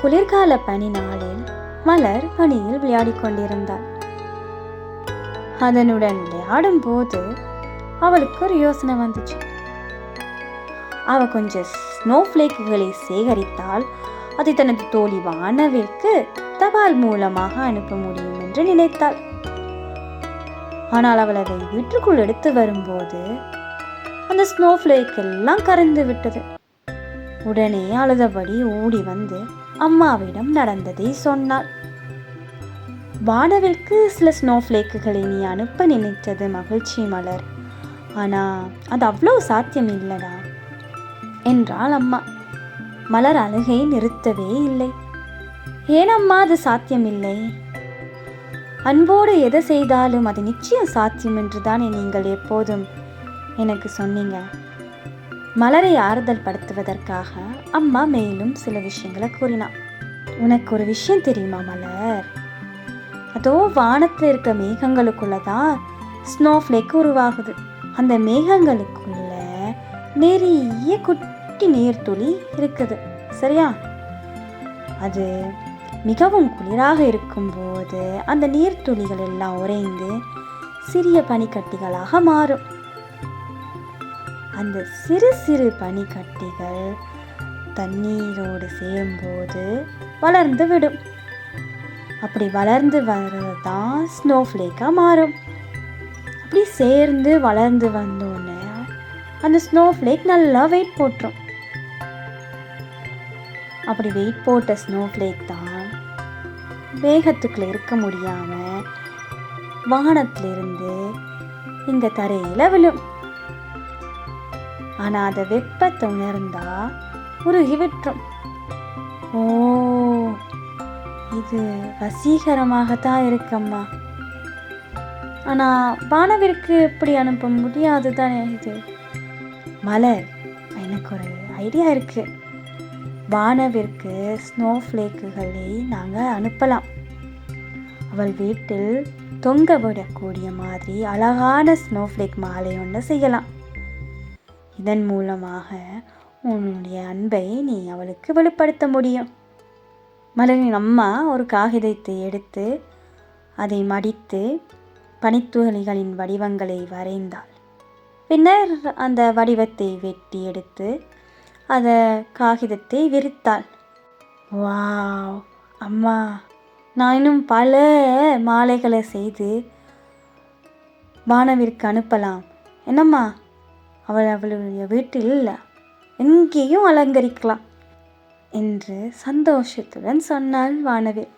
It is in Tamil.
குளிர்கால பனி நாளில் மலர் பனியில் விளையாடிக் கொண்டிருந்தாள். அதனுடன் விளையாடும் போது அவளுக்கு ஒரு யோசனை வந்துச்சு. அவ கொஞ்சம் ஸ்னோ ஃப்ளேக்குகளை சேகரித்தால் அதை தனது தோழி வானவிற்கு தபால் மூலமாக அனுப்ப முடியும் என்று நினைத்தாள். ஆனால் அவள் அதை வீட்டுக்குள் எடுத்து வரும்போது அந்த ஸ்னோ ஃப்ளேக் எல்லாம் கரைந்து விட்டது. உடனே அழுதபடி ஓடி வந்து அம்மாவிடம் நடந்ததை சொன்னாள். வானவிற்கு சில ஸ்னோ ஃப்ளேக்குகளை நீ அனுப்ப நினைத்தது மகிழ்ச்சி மலர். ஆனா அது அவ்வளோ சாத்தியம் இல்லடா என்றாள் அம்மா. மலர் அழுகை நிறுத்தவே இல்லை. ஏனம்மா அது சாத்தியமில்லை? அன்போடு எதை செய்தாலும் அது நிச்சயம் சாத்தியம் என்று தானே நீங்கள் எப்போதும் எனக்கு சொன்னீங்க. மலரை ஆறுதல் படுத்துவதற்காக அம்மா மேலும் சில விஷயங்களை கூறினான். உனக்கு ஒரு விஷயம் தெரியுமா மலர்? அதோ வானத்தில் இருக்க மேகங்களுக்குள்ள தான் ஸ்னோ ஃப்ளேக் உருவாகுது. அந்த மேகங்களுக்குள்ள நிறைய குட்டி நீர்த்துளி இருக்குது. சரியா? அது மிகவும் குளிராக இருக்கும்போது அந்த நீர்த்துளிகள் எல்லாம் உறைந்து சிறிய பனிக்கட்டிகளாக மாறும். அந்த சிறு சிறு பனிக்கட்டிகள் தண்ணீரோடு சேரும்போது வளர்ந்து விடும். அப்படி வளர்ந்து வர்றது தான் ஸ்னோஃப்ளேக்காக மாறும். அப்படி சேர்ந்து வளர்ந்து வந்தோடனே அந்த ஸ்னோஃப்ளேக் நல்லா வெயிட் போட்டுரும். அப்படி வெயிட் போட்ட ஸ்னோஃப்ளேக் தான் வேகத்துக்குள்ள இருக்க முடியாமல் வானத்திலிருந்து இந்த தரையில் விழும். ஆனால் அதை வெப்பத்தை உணர்ந்தா உருகி விட்டுரும். ஓ இது வசீகரமாகத்தான் இருக்கம்மா. ஆனால் வானவிற்கு எப்படி அனுப்ப முடியாது தானே இது? மலர் எனக்கு ஒரு ஐடியா இருக்கு. வானவிற்கு ஸ்னோ ஃப்ளேக்குகளை நாங்கள் அனுப்பலாம். அவள் வீட்டில் தொங்க விடக்கூடிய மாதிரி அழகான ஸ்னோ ஃப்ளேக் மாலை ஒன்று செய்யலாம். இதன் மூலமாக உன்னுடைய அன்பை நீ அவளுக்கு வெளிப்படுத்த முடியும். மலரின் அம்மா ஒரு காகிதத்தை எடுத்து அதை மடித்து பனித்துளிகளின் வடிவங்களை வரைந்தாள். பின்னர் அந்த வடிவத்தை வெட்டி எடுத்து அந்த காகிதத்தை விரித்தாள். வா அம்மா நான் இன்னும் பல மாலைகளை செய்து வானவிற்கு அனுப்பலாம். என்னம்மா அவள் அவளுடைய வீட்டில் எங்கேயும் அலங்கரிக்கலாம் என்று சந்தோஷத்துடன் சொன்னாள் வானவில்